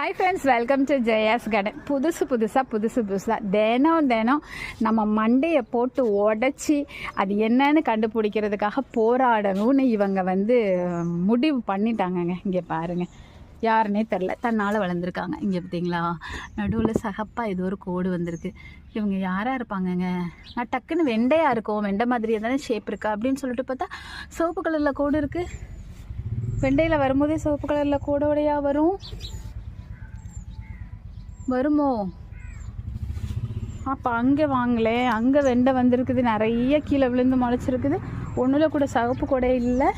Hi friends welcome to Jaya's garden புதுசு புதுசாக புதுசு புதுசாக தினம் தினம் நம்ம மண்டையை போட்டு உடச்சி அது என்னன்னு கண்டுபிடிக்கிறதுக்காக போராடணும்னு இவங்க வந்து முடிவு பண்ணிட்டாங்கங்க. இங்கே பாருங்கள் யாருன்னே தெரில தன்னால் வளர்ந்துருக்காங்க. இங்கே பார்த்தீங்களா நடுவில் சகப்பாக ஏதோ ஒரு கோடு வந்திருக்கு. இவங்க யாராக இருப்பாங்கங்க? நான் டக்குன்னு வெண்டையாக இருக்கும். வெண்டை மாதிரியே தானே ஷேப் இருக்கா அப்படின்னு சொல்லிட்டு பார்த்தா சிவப்பு கலரில் கோடு இருக்குது வெண்டையில் வரும்போதே சிவப்பு கலரில் கோடோடையாக வரும். வருமோ? அப்போ அங்கே வாங்களே அங்கே வெண்டை வந்திருக்குது நிறைய கீழே விழுந்து முளைச்சிருக்குது. ஒன்றில் கூட சிவப்பு கொடை இல்லை.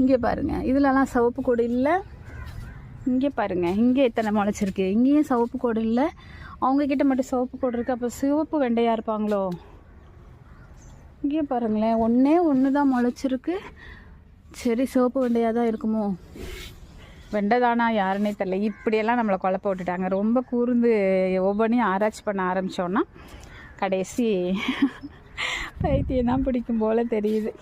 இங்கே பாருங்கள் இதுலலாம் சிவப்பு கொடை இல்லை. இங்கே பாருங்கள் இங்கே எத்தனை முளைச்சிருக்கு? இங்கேயும் சிவப்பு கோடு இல்லை. அவங்கக்கிட்ட மட்டும் சிவப்பு கோடு இருக்குது அப்போ சிவப்பு வெண்டையாக இருப்பாங்களோ? இங்கே பாருங்களேன் ஒன்றே ஒன்று தான் முளைச்சிருக்கு. சரி சிவப்பு வெண்டையாக தான் இருக்குமோ? வெண்டைதானா யாருன்னே தெரில இப்படியெல்லாம் நம்மளை குழப்ப விட்டுட்டாங்க ரொம்ப கூர்ந்து ஒவ்வொன்றையும் ஆராய்ச்சி பண்ண ஆரம்பித்தோன்னா கடைசி பைத்தியம் தான் பிடிக்கும் போல் தெரியுது.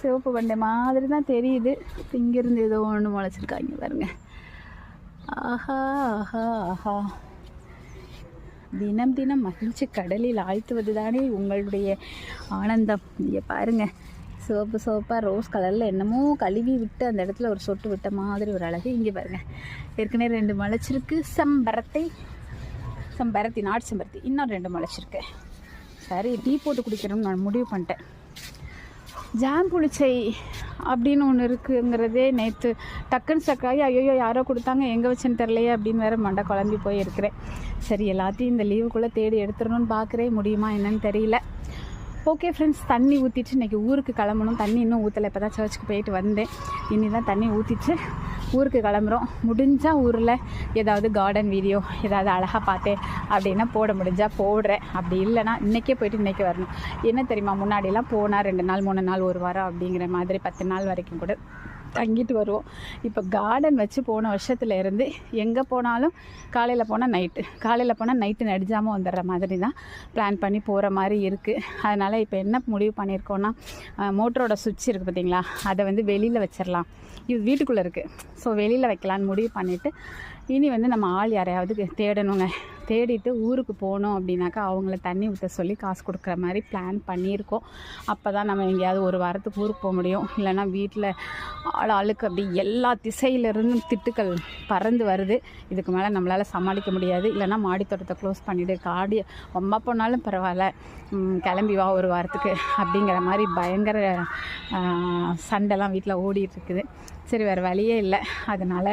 சிவப்பு வெண்டை மாதிரி தான் தெரியுது. இங்கேருந்து ஏதோ ஒன்று முளைச்சிருக்காங்க பாருங்க. ஆஹா ஆஹா ஆஹா. தினம் தினம் மகிழ்ச்சி கடலில் ஆழ்த்துவது தானே உங்களுடைய ஆனந்தம். இங்கே பாருங்கள் சிவப்பு சிவப்பாக ரோஸ் கலரில் என்னமோ கழுவி விட்டு அந்த இடத்துல ஒரு சொட்டு விட்ட மாதிரி ஒரு அழகு இங்கே பாருங்கள் ஏற்கனவே ரெண்டு முளைச்சிருக்கு. செம்பரத்தை. செம்பரத்தி நாட்டு செம்பருத்தி. இன்னும் ரெண்டு முளைச்சிருக்கு. சரி டீ போட்டு குடிக்கணும்னு நான் முடிவு பண்ணிட்டேன். ஜாம் புளிச்சை அப்படின்னு ஒன்று இருக்குங்கிறதே நேற்று டக்குன்னு சக்காயி ஐயோ யாரோ கொடுத்தாங்க எங்கே வச்சேன்னு தெரிலையே அப்படின்னு வேற மண்டை குழம்பி போய் இருக்கிறேன் சரி எல்லாத்தையும் இந்த லீவுக்குள்ளே தேடி எடுத்துடணும்னு பார்க்குறேன் முடியுமா என்னன்னு தெரியல. ஓகே ஃப்ரெண்ட்ஸ் தண்ணி ஊற்றிட்டு இன்றைக்கி ஊருக்கு கிளம்பணும். தண்ணி இன்னும் ஊற்றலை இப்போ தான் சர்ச்சுக்கு போயிட்டு வந்தேன். இனி தான் தண்ணி ஊற்றிட்டு ஊருக்கு கிளம்புறோம். முடிஞ்சால் ஊரில் ஏதாவது கார்டன் வீடியோ ஏதாவது அழகாக பார்த்தேன் அப்படின்னா போட முடிஞ்சால் போடுறேன். அப்படி இல்லைன்னா இன்றைக்கே போயிட்டு இன்றைக்கி வரணும். என்ன தெரியுமா? முன்னாடிலாம் போனால் ரெண்டு நாள் மூணு நாள் ஒரு வாரம் அப்படிங்கிற மாதிரி பத்து நாள் வரைக்கும் கூட தங்கிட்டு வருவோம். இப்போ கார்டன் வச்சு போன வருஷத்துலேருந்து எங்கே போனாலும் காலையில் போனால் நைட்டு காலையில் போனால் நைட்டு நடிஜாமல் வந்துடுற மாதிரி தான் பிளான் பண்ணி போகிற மாதிரி இருக்குது அதனால் இப்போ என்ன முடிவு பண்ணியிருக்கோன்னா மோட்டரோட சுவிட்ச் இருக்குது பார்த்தீங்களா அதை வந்து வெளியில் வச்சிடலாம். இது வீட்டுக்குள்ளே இருக்குது ஸோ வெளியில் வைக்கலான்னு முடிவு பண்ணிவிட்டு இனி வந்து நம்ம ஆள் யாரையாவது தேடணுங்க. தேடிட்டு ஊருக்கு போனோம் அப்படின்னாக்கா அவங்கள தண்ணி ஊற்ற சொல்லி காசு கொடுக்குற மாதிரி பிளான் பண்ணியிருக்கோம். அப்போ தான் நம்ம எங்கேயாவது ஒரு வாரத்துக்கு ஊருக்கு போக முடியும். இல்லைன்னா வீட்டில் ஆள் ஆளுக்கு அப்படி எல்லா திசையிலிருந்தும் திட்டுக்கள் பறந்து வருது. இதுக்கு மேலே நம்மளால் சமாளிக்க முடியாது. இல்லைன்னா மாடி தோட்டத்தை க்ளோஸ் பண்ணிவிடு காடி ரொம்ப போனாலும் பரவாயில்ல. கிளம்பி வா ஒரு வாரத்துக்கு அப்படிங்கிற மாதிரி பயங்கர சண்டைலாம் வீட்டில் ஓடிட்டு இருக்குது. சரி வேறு வழியே இல்லை. அதனால்